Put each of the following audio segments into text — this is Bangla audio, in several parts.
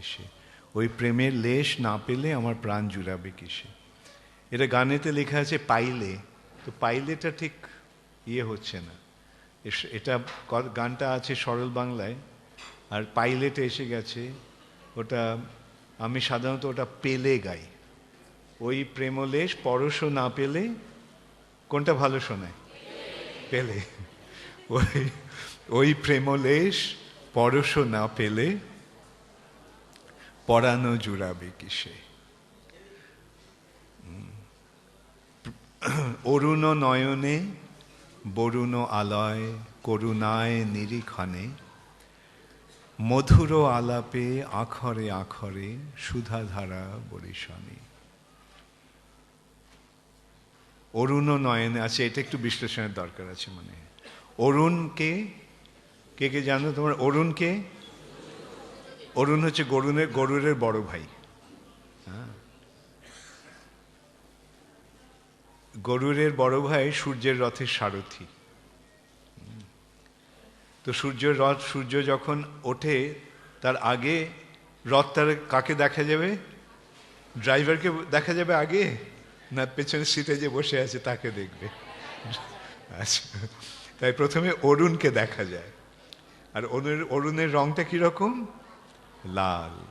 কিসে? ওই প্রেমের লেশ না পেলে আমার প্রাণ জুড়াবে কিসে? এটা গানেতে লেখা আছে পাইলে। তো পাইলেটা ঠিক ইয়ে হচ্ছে না। এটা গানটা আছে সরল বাংলায়, আর পাইলেটে এসে গেছে, ওটা আমি সাধারণত ওটা পেলে গাই। ওই প্রেমলেশ পরশ না পেলে, কোনটা ভালো শোনায়? পেলে। ওই ওই প্রেমলেশ পরশ না পেলে পরানো জুড়াবে কিসে? অরুণ নয়নে, বরুণ আলয়, করুণায় নিরীক্ষণে, মধুর আলাপে আখরে আখরে সুধাধারা বরিশনে। অরুণ নয়নে আছে এটা একটু বিশ্লেষণের দরকার আছে মানে অরুণকে, কে কে জানো তোমার? অরুণকে অরুণ হচ্ছে গরুণের গরুরের বড় ভাই। হ্যাঁ। গরুরের বড় ভাই সূর্যের রথের সারথি। তো সূর্যের রথ, সূর্য যখন ওঠে, তার আগে রথ তার কাকে দেখা যাবে? ড্রাইভারকে দেখা যাবে আগে? না পেছনের সিটে যে বসে আছে তাকে দেখবে? আচ্ছা। তাই প্রথমে অরুণকে দেখা যায়। আর অরুণের অরুণের রংটা কীরকম? লাল।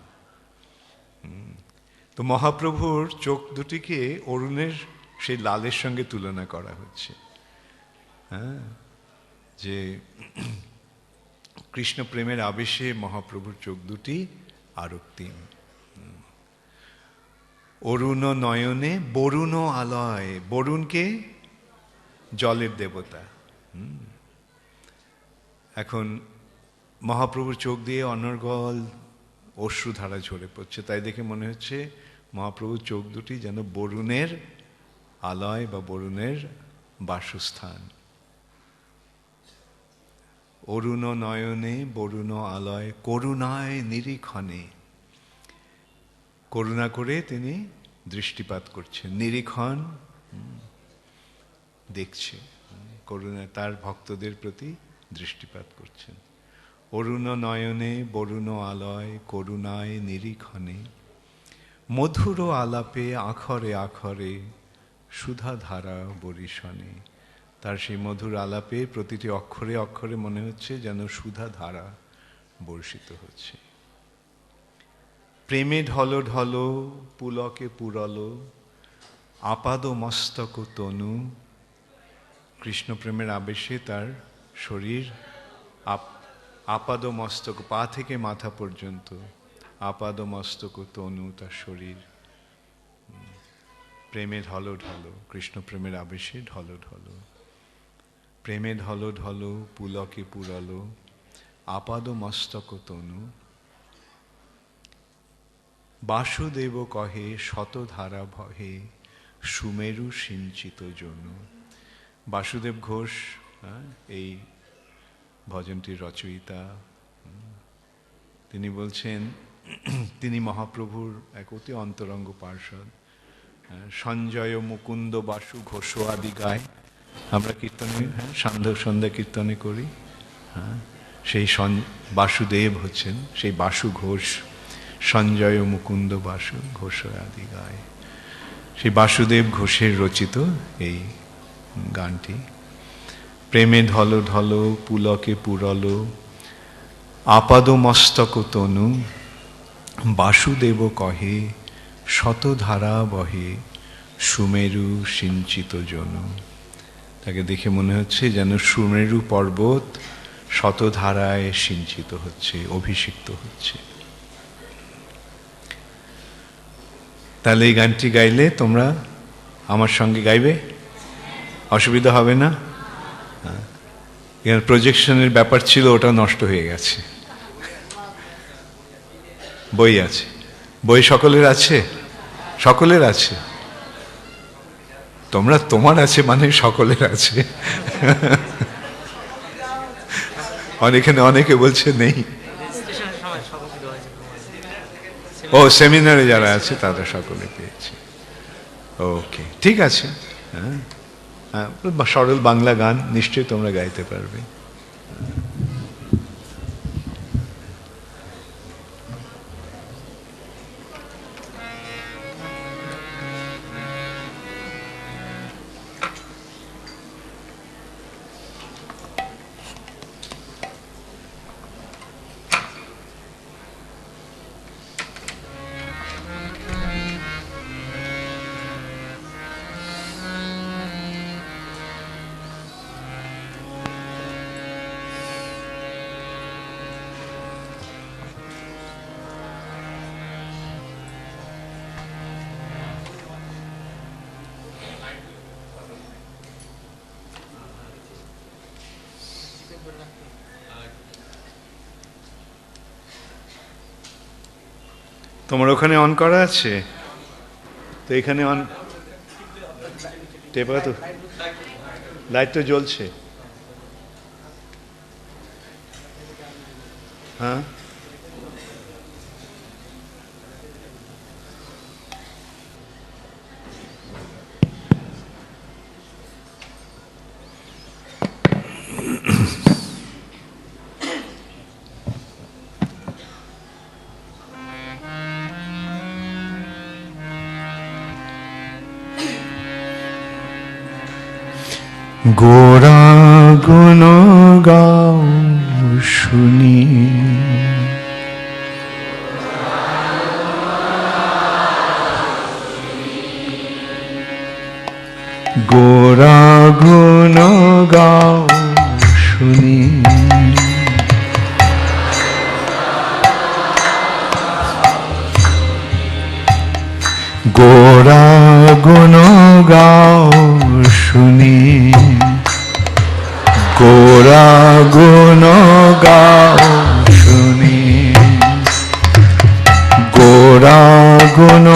তো মহাপ্রভুর চোখ দুটিকে অরুণের সেই লালের সঙ্গে তুলনা করা হচ্ছে। হ্যাঁ? যে কৃষ্ণ প্রেমের আবেশে মহাপ্রভুর চোখ দুটি আরক্তিম। অরুণ নয়নে, বরুণ আলয়, বরুণকে জলের দেবতা। এখন মহাপ্রভুর চোখ দিয়ে অনর্গল অশ্রুধারা ঝরে পড়ছে। তাই দেখে মনে হচ্ছে মহাপ্রভুর চোখ দুটি যেন বরুণের আলয় বা বরুণের বাসস্থান। অরুণ নয়নে, বরুণ আলয়, করুণায় নিরীক্ষণে। করুণা করে তিনি দৃষ্টিপাত করছেন, নিরীক্ষণ দেখছে। করুণা, তার ভক্তদের প্রতি দৃষ্টিপাত করছেন। অরুণ নয়নে, বরুণ আলয়, করুণায় নিরীক্ষণে, মধুর আলাপে, আখরে আখরে, সুধাধারা বরিশনে। তার সেই মধুর আলাপে প্রতিটি অক্ষরে অক্ষরে মনে হচ্ছে যেন সুধা ধারা বর্ষিত হচ্ছে। প্রেমে ঢল ঢল, পুলকে পুরল, আপাদ মস্তক তনু। কৃষ্ণ প্রেমের আবেশে তার শরীর আপ আপাদ মস্তক পা থেকে মাথা পর্যন্ত আপাদ মস্তক তনু তার শরীর। প্রেমে ঢল ঢল কৃষ্ণ প্রেমের আবেশে ঢল ঢল। প্রেমে ঢল ঢল পুলকে পুরল আপাদ মস্তক তনু। বাসুদেব কহে শতধারা ভহে সুমেরু সিঞ্চিত জনু। বাসুদেব ঘোষ হ্যাঁ, এই ভজনটির রচয়িতা। তিনি বলছেন, তিনি মহাপ্রভুর এক অতি অন্তরঙ্গ পার্ষদ। সঞ্জয় মুকুন্দ বাসু ঘোষ আদি গায়। আমরা কীর্তনে হ্যাঁ সন্ধ্যা সন্ধ্যা কীর্তনে করি। হ্যাঁ সেই সন, বাসুদেব হচ্ছেন, সেই বাসু ঘোষ, সঞ্জয় মুকুন্দ বাসু ঘোষ আদি গায়। সেই বাসুদেব ঘোষের রচিত এই গানটি। প্রেমে ঢল ঢল, পুলকে পুরল আপাদ মস্তক তনু, বাসুদেব কহে, শতধারা বহে, সুমেরু সিঞ্চিত জনু। তাকে দেখে মনে হচ্ছে যেন সুমেরু পর্বত শতধারায় সিঞ্চিত হচ্ছে, অভিষিক্ত হচ্ছে। তাহলে এই গানটি গাইলে তোমরা আমার সঙ্গে গাইবে? অসুবিধা হবে না। প্রজেকশনের ব্যাপার ছিল ওটা নষ্ট হয়ে গেছে। বই আছে। বই সকলের আছে? সকলের আছে। তোমরা তোমার আছে মানে সকলের আছে। অনেকে অনেকে বলছে নেই। ও সেমিনারে যারা আছে তারা সকলে পেয়েছে। ওকে ঠিক আছে। হ্যাঁ, সরল বাংলা গান নিশ্চয়ই তোমরা গাইতে পারবে। তোমার ওখানে অন করা আছে? তো এখানে অন টেপা তো লাইট তো জ্বলছে। গোরা গুণ গাও শুনি। গোরা গুণ গাও শুনি। গোরা গুণ গাও শুনি। গোরা গুণ গাও শুনি। গোরা গুণ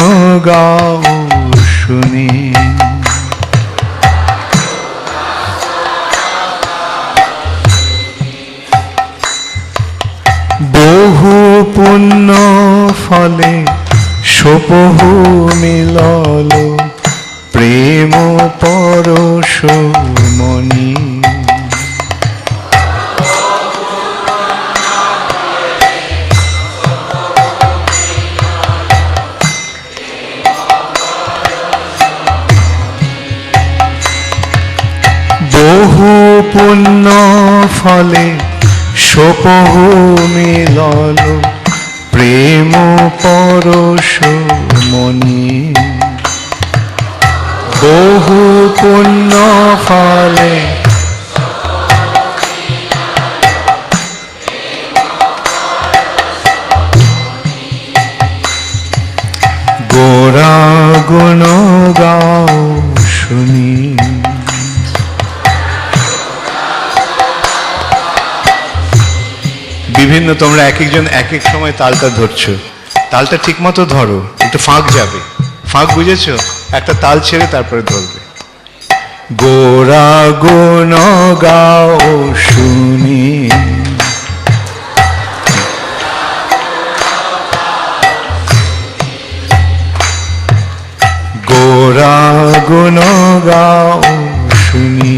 গাও শুনি। বহু পুণ্য ফলে সোপহু মিলল। প্রেম পরশ মনি। বহু পুণ্য ফলে সোপহু মিলল প্রেম পরশ মনি। বহু পুণ্য ফলে গোরা গুণ গাও শুনি। বিভিন্ন তোমরা এক একজন এক এক সময় তালটা ধরছো। তালটা ঠিক মতো ধরো, একটু ফাঁক যাবে। ফাঁক বুঝেছ? একটা তাল ছেড়ে তারপরে ধরবে। গোরা গুণ গাও শুনি। গোরা গুণ গাও শুনি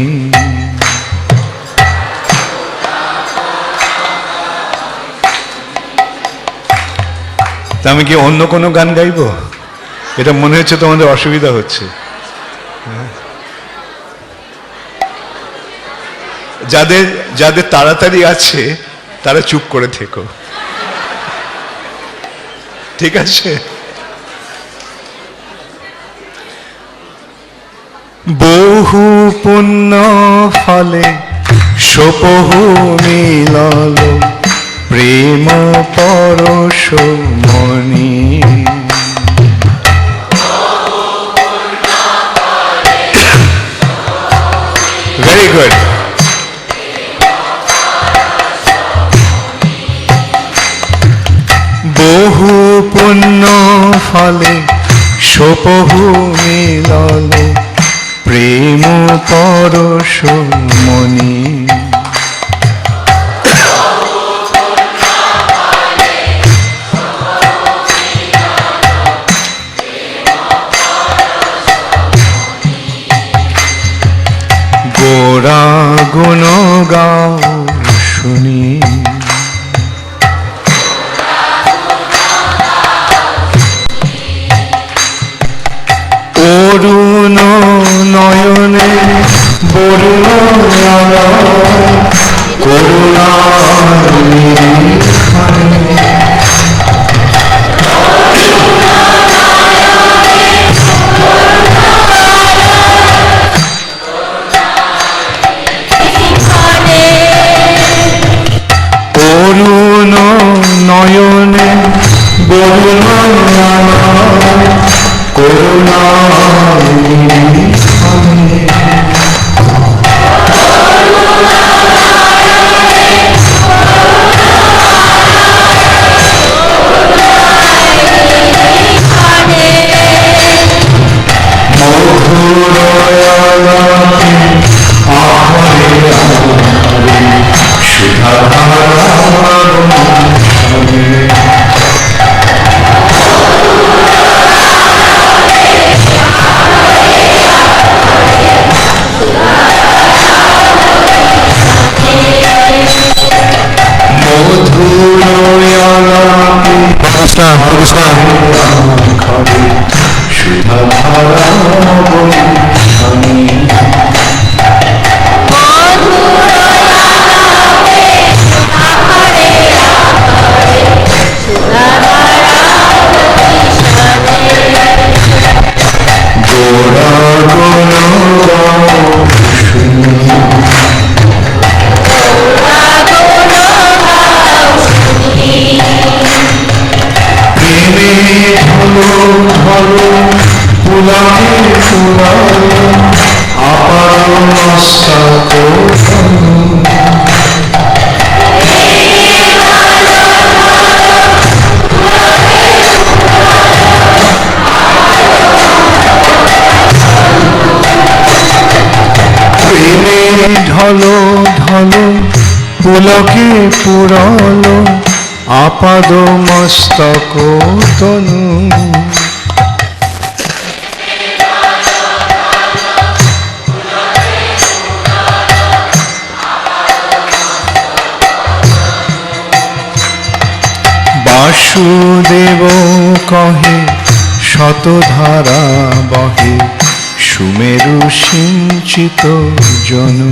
আমি কি অন্য কোনো গান গাইবো? এটা মনে হচ্ছে তোমাদের অসুবিধা হচ্ছে? যাদের যাদের তাড়াতাড়ি আছে, তারা চুপ করে থেকো ঠিক আছে বহু পুণ্য ফলে সোপহু মিলল, প্রেম পরশ মনি করুণা Guru পুলাহে পুলাহে আপার প্রেমে ঢলো ঢলো পুলকে আপাদ মস্তক তনু বাসুদেব কহে শতধারা বহে সুমেরু সিঞ্চিত জনু।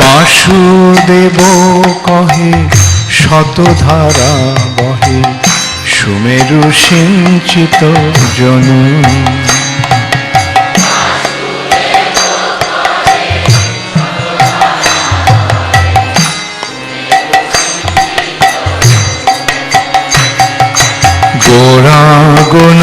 বাসুদেব কহে শতধারা বহে সুমেরু সিঞ্চিত জনু গোরা গুণ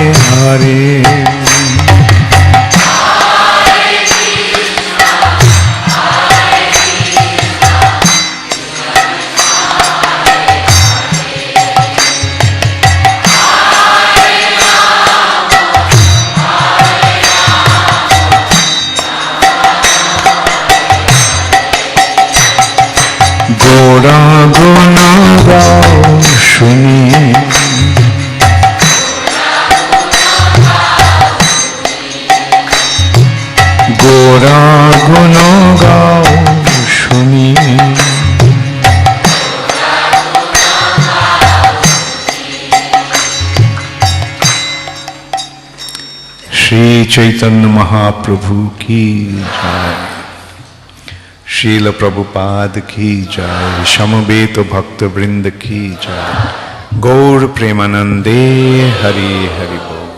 গোরা গুণ গাও শুনি। শ্রী চৈতন্য মহাপ্রভু কি জয়। শিল প্রভুপাদ কি জয়। সমবেত ভক্তবৃন্দ কি জয়। গৌর প্রেমানন্দে হরি হরি বল।